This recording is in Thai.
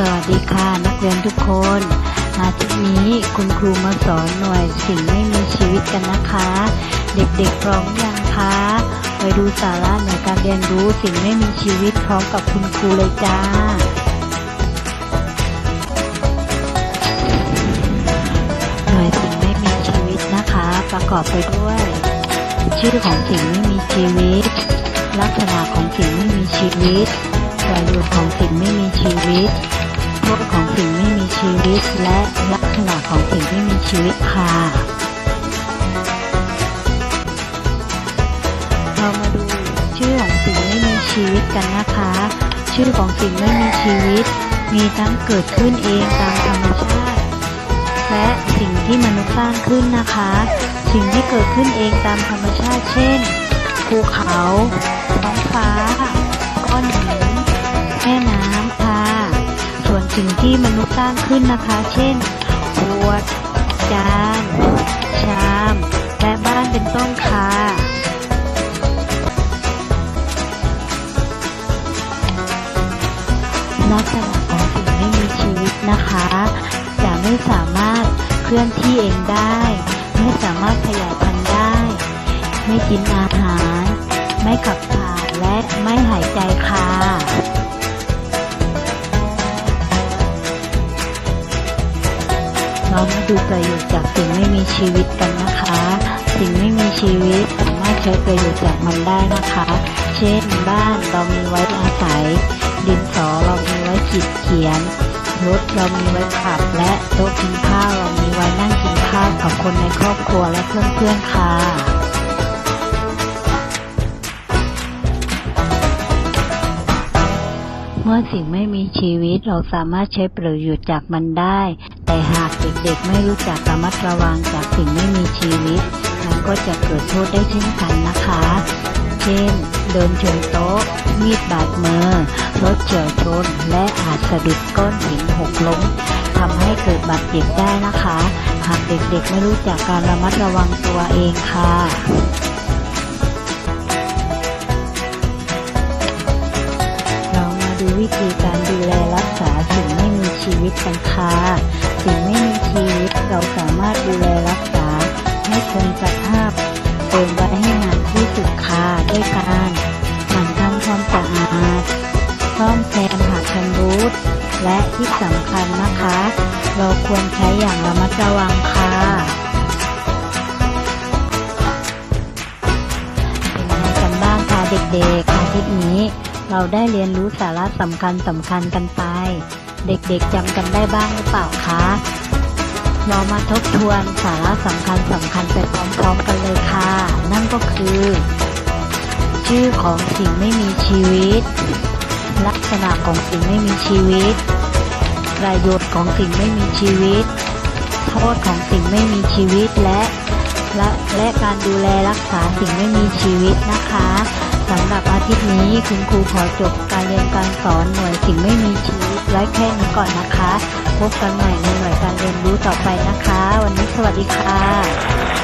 สวัสดีค่ะนักเรียนทุกคน อาทิตย์นี้คุณครูมาสอนหน่วยสิ่งไม่มีชีวิตกันนะคะ เด็กๆพร้อมยังคะไปดูสาระในการเรียนรู้สิ่งไม่มีชีวิตพร้อมกับคุณครูเลยจ้า หน่วยสิ่งไม่มีชีวิตนะคะ ประกอบไปด้วย ชื่อของสิ่งไม่มีชีวิต ลักษณะของสิ่งไม่มีชีวิตประโยชน์ของสิ่งไม่มีชีวิต โทษของสิ่งไม่มีชีวิต และลักษณะของสิ่งไม่มีชีวิตค่ะเรามาดูชื่อของสิ่งไม่มีชีวิตกันนะคะ ชื่อของสิ่งไม่มีชีวิต มีทั้งเกิดขึ้นเองตามธรรมชาติ และสิ่งที่มนุษย์สร้างขึ้นนะคะ สิ่งที่เกิดขึ้นเองตามธรรมชาติ เช่น ภูเขา ท้องฟ้า ก้อนหินแม่น้ำค่ะ วนสิ่งที่มนุษย์สร้างขึ้นนะคะ เช่นขวด จาน ชาม และบ้านเป็นต้นค่ะลักษณะของสิ่งไม่มีชีวิตนะคะ จะไม่สามารถเคลื่อนที่เองได้ ไม่สามารถขยายพันธุ์ได้ ไม่กินอาหาร ไม่ขับถ่ายและไม่หายใจค่ะ เรามาดูประโยชน์จากสิ่งไม่มีชีวิตกันนะคะ สิ่งไม่มีชีวิตสามารถใช้ประโยชน์จากมันได้นะคะ เช่น บ้านเรามีไว้อาศัย ดินสอเรามีไว้ขีดเขียนรถเรามีไว้ขับ และโต๊ะกินข้าวเรามีไว้นั่งกินข้าวกับคนในครอบครัวและเพื่อนๆค่ะเมื่อสิ่งไม่มีชีวิตเราสามารถใช้ประโยชน์จากมันได้ แต่หากเด็กๆไม่รู้จักระมัดระวังจากสิ่งไม่มีชีวิตมันก็จะเกิดโทษได้เช่นกันนะคะ เช่น เดินชนโต๊ะ มีดบาดมือ รถเฉียวชน และอาจสะดุดก้อนหินหกล้มทำให้เกิดบาดเจ็บได้นะคะ หากเด็กๆไม่รู้จักการระมัดระวังตัวเองค่ะ วิตกันค่ะสิ่งไม่มีชีวิตเราสามารถดูแลรักษา ให้คงสภาพเติมไว้ให้นานที่สุดค่ะด้วยการหมั่นทำความสะอาดซ่อมแซมหากชำรุดและที่สำคัญนะคะ เราควรใช้อย่างระมัดระวังค่ะเป็นไงกันบ้างคะเด็กๆอาทิตย์นี้เราได้เรียนรู้สาระสำคัญสำคัญกันไป เด็กๆจำกันได้บ้างหรือเปล่าคะ เรามาทบทวนสาระสำคัญสำคัญไปพร้อมๆกันเลยค่ะ นั่นก็คือ ชื่อของสิ่งไม่มีชีวิต ลักษณะของสิ่งไม่มีชีวิต ประโยชน์ของสิ่งไม่มีชีวิต โทษของสิ่งไม่มีชีวิตและและและการดูแลรักษาสิ่งไม่มีชีวิตนะคะ สำหรับอาทิตย์นี้คุณครูขอจบการเรียนการสอนหน่วยสิ่งไม่มีชีวิตไว้แค่นี้ก่อนนะคะ พบกันใหม่ในหน่วยการเรียนรู้ต่อไปนะคะ วันนี้สวัสดีค่ะ